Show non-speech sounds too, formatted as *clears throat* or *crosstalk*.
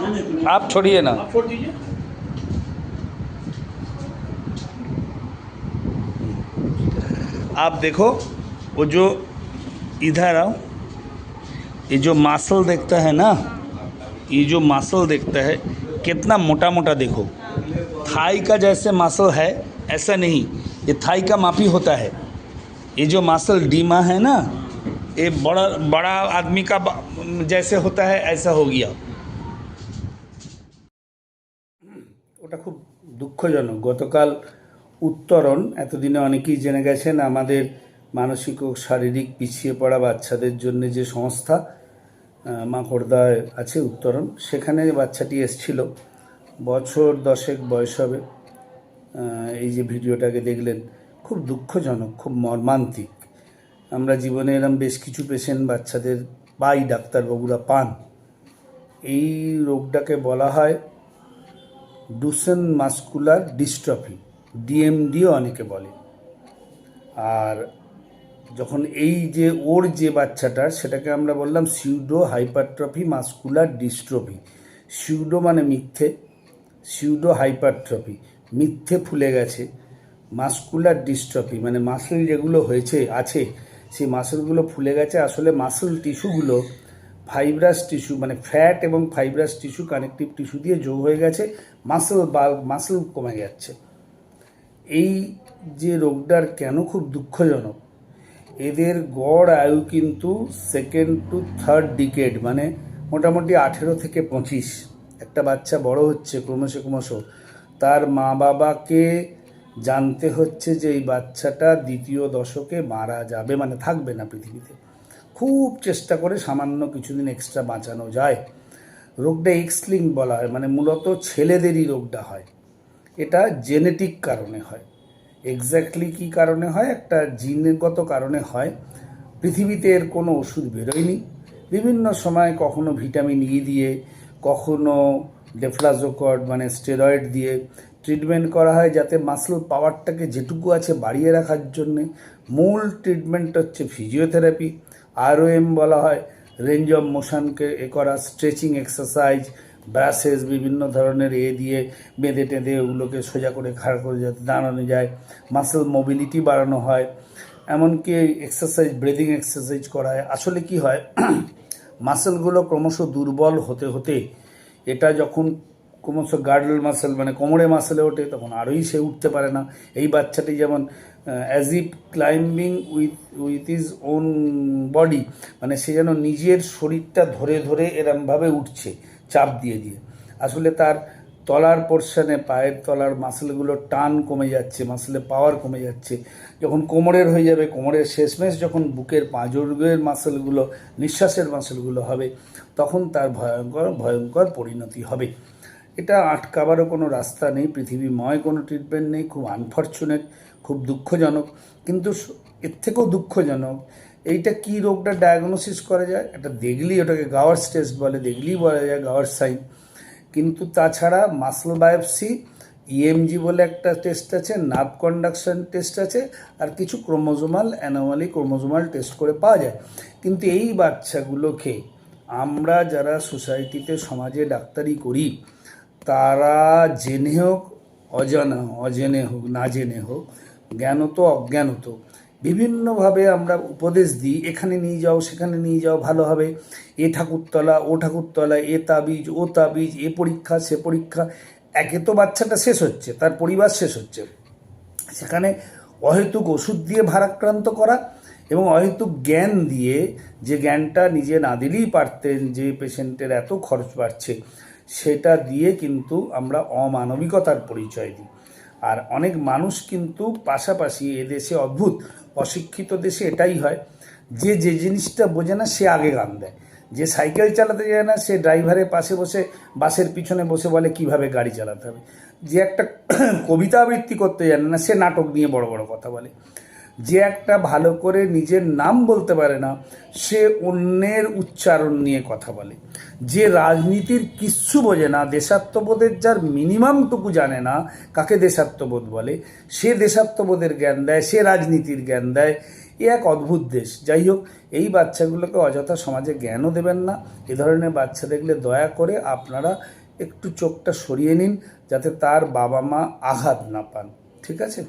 आप छोड़िए ना। आप छोड़ दीजिए। आप देखो वो जो इधर आओ ये जो मासल देखता है ना ये जो मासल देखता है कितना मोटा मोटा देखो। थाई का जैसे मासल है ऐसा नहीं। ये थाई का मापी होता है। ये जो मासल डीमा है ना ये बड़ा बड़ा आदमी का जैसे होता है ऐसा हो गया। ওটা খুব দুঃখজনক। গতকাল উত্তরণ, এতদিনে অনেকেই জেনে গেছেন আমাদের মানসিক ও শারীরিক পিছিয়ে পড়া বাচ্চাদের জন্য যে সংস্থা মাকড়দায় আছে উত্তরণ, সেখানে বাচ্চাটি এসছিল। বছর দশেক বয়স হবে। এই যে ভিডিওটাকে দেখলেন, খুব দুঃখজনক, খুব মর্মান্তিক। আমরা জীবনে এরম বেশ কিছু পেশেন্ট বাচ্চাদের পাই, ডাক্তারবাবুরা পান। এই রোগটাকে বলা হয় ডুসেন মাস্কুলার ডিস্ট্রফি ডিএমডিও অনেকে বলে। আর যখন এই যে ওর যে বাচ্চাটার সেটাকে আমরা বললাম pseudo hypertrophy muscular dystrophy pseudo মানে মিথ্যে সিউডো হাইপারট্রফি মিথ্যে ফুলে গেছে। মাস্কুলার ডিস্ট্রফি মানে মাসল যেগুলো হয়েছে, আছে, সেই মাসলগুলো ফুলে গেছে। আসলে মাসল টিস্যুগুলো ফাইব্রাস টিস্যু মানে ফ্যাট এবং ফাইব্রাস টিস্যু কানেকটিভ টিস্যু দিয়ে যোগ হয়ে গেছে মাসল বা মাসল কমে যাচ্ছে। এই যে রোগটার কেন খুব দুঃখজনক, এদের গড় আয়ু কিন্তু সেকেন্ড টু থার্ড ডিকেড মানে মোটামুটি আঠেরো থেকে পঁচিশ। একটা বাচ্চা বড় হচ্ছে ক্রমশ ক্রমশ। তার মা বাবাকে জানতে হচ্ছে যে এই বাচ্চাটা দ্বিতীয় দশকে মারা যাবে মানে থাকবে না পৃথিবীতে। খুব চেষ্টা করে সামান্য কিছুদিন এক্সট্রা বাঁচানো যায়। রোগটা এক্সলিং বলা হয় মানে মূলত ছেলেদেরই রোগটা হয়। এটা জেনেটিক কারণে হয়। এক্স্যাক্টলি কী কারণে হয়? একটা জিনগত কারণে হয়। পৃথিবীতে এর কোনো ওষুধ বেরোয়নি। বিভিন্ন সময় কখনো ভিটামিন ই দিয়ে, কখনো ডেফ্লাজোকড মানে স্টেরয়েড দিয়ে ট্রিটমেন্ট করা হয় যাতে মাসল পাওয়ারটাকে যেটুকু আছে বাড়িয়ে রাখার জন্যে। মূল ট্রিটমেন্ট হচ্ছে ফিজিওথেরাপি আরওএম বলা হয়। রেঞ্জ অফ মোশনকে এ করা স্ট্রেচিং এক্সারসাইজ ব্রাসেস বিভিন্ন ধরনের এ দিয়ে বেঁধে টেঁধে ওগুলোকে সোজা করে খাড়া করে যাতে দাঁড়ানো যায়। মাসেল মোবিলিটি বাড়ানো হয়। এমনকি এক্সারসাইজ ব্রিদিং এক্সারসাইজ করা হয়। আসলে কি হয়? *clears throat* মাসেলগুলো ক্রমশ দুর্বল হতে হতে এটা যখন ক্রমশ গার্ডল মাসেল মানে কোমরে মাসেলে ওঠে, তখন আরোই সে উঠতে পারে না। এই বাচ্চাটি যেমন as if climbing with with is own body মানে সে যেন নিজের শরীরটা ধরে ধরে এরমভাবে উঠছে, চাপ দিয়ে দিয়ে। আসলে তার তলার পোর্শনে পায়ের তলার মাসেলগুলো টান কমে যাচ্ছে, মাসেলে পাওয়ার কমে যাচ্ছে। যখন কোমরের হয়ে যাবে, কোমরের শেষমেশ যখন বুকের পাঁজরের মাসেলগুলো, নিঃশ্বাসের মাসেলগুলো হবে, তখন তার ভয়ঙ্কর ভয়ঙ্কর পরিণতি হবে। এটা আটকাবারও কোনো রাস্তা নেই, পৃথিবীময় কোনো ট্রিটমেন্ট নেই, খুব আনফর্চুনেট খুব দুঃখজনক। কিন্তু এর থেকেও দুঃখজনক, এইটা কি রোগটা ডায়াগনোসিস করা যায়? এটা দেখলেই ওটাকে গাওয়ার্স টেস্ট বলে, দেখলেই বলা যায় গাওয়ার্স সাইন কিন্তু তাছাড়া মাসল বায়োপসি ইএমজি বলে একটা টেস্ট আছে নার্ভ কন্ডাকশন টেস্ট আছে, আর কিছু ক্রোমোজোমাল অ্যানোমালি ক্রোমোজোমাল টেস্ট করে পাওয়া যায়। কিন্তু এই বাচ্চাগুলোকে আমরা যারা সোসাইটিতে সমাজে ডাক্তারি করি তারা জেনে হোক, অজানা অজেনে হোক, না জেনে হোক জ্ঞানত অজ্ঞানত বিভিন্নভাবে আমরা উপদেশ দিই, এখানে নিয়ে যাও, সেখানে নিয়ে যাও, ভালো হবে। এ ঠাকুরতলা, ও ঠাকুরতলা, এ তাবিজ, ও তাবিজ, এ পরীক্ষা, সে পরীক্ষা। একে তো বাচ্চাটা শেষ হচ্ছে, তার পরিবার শেষ হচ্ছে। সেখানে অহেতুক ওষুধ দিয়ে ভারাক্রান্ত করা এবং অহেতুক জ্ঞান দিয়ে যে জ্ঞানটা নিজে না দিলেই পারতেন, যে পেশেন্টের এত খরচ বাড়ছে। সেটা দিয়ে কিন্তু আমরা অমানবিকতার পরিচয় দিই। আর অনেক মানুষ কিন্তু পাশাপাশি এদেশে অদ্ভুত, অশিক্ষিত দেশে এটাই হয়, যে যে জিনিসটা বোঝে না সে আগে গান দেয়। যে সাইকেল চালাতে যায় না সে ড্রাইভারের পাশে বসে বাসের পিছনে বসে বলে কীভাবে গাড়ি চালাতে হবে। যে একটা *clears throat* কবিতা আবৃত্তি করতে জানে না সে নাটক নিয়ে বড় বড় কথা বলে। যে একটা ভালো করে নিজের নাম বলতে পারে না, সে অন্যের উচ্চারণ নিয়ে কথা বলে। যে রাজনীতির কিচ্ছু বোঝে না, দেশাত্মবোধের যার মিনিমামটুকু জানে না, কাকে দেশাত্মবোধ বলে? সে দেশাত্মবোধের জ্ঞান দেয়, সে রাজনীতির জ্ঞান দেয়। এ এক অদ্ভুত দেশ। যাই হোক, এই বাচ্চাগুলোকে অযথা সমাজে জ্ঞানও দেবেন না। এ ধরনের বাচ্চা দেখলে দয়া করে আপনারা একটু চোখটা সরিয়ে নিন, যাতে তার বাবা মা আঘাত না পান। ঠিক আছে?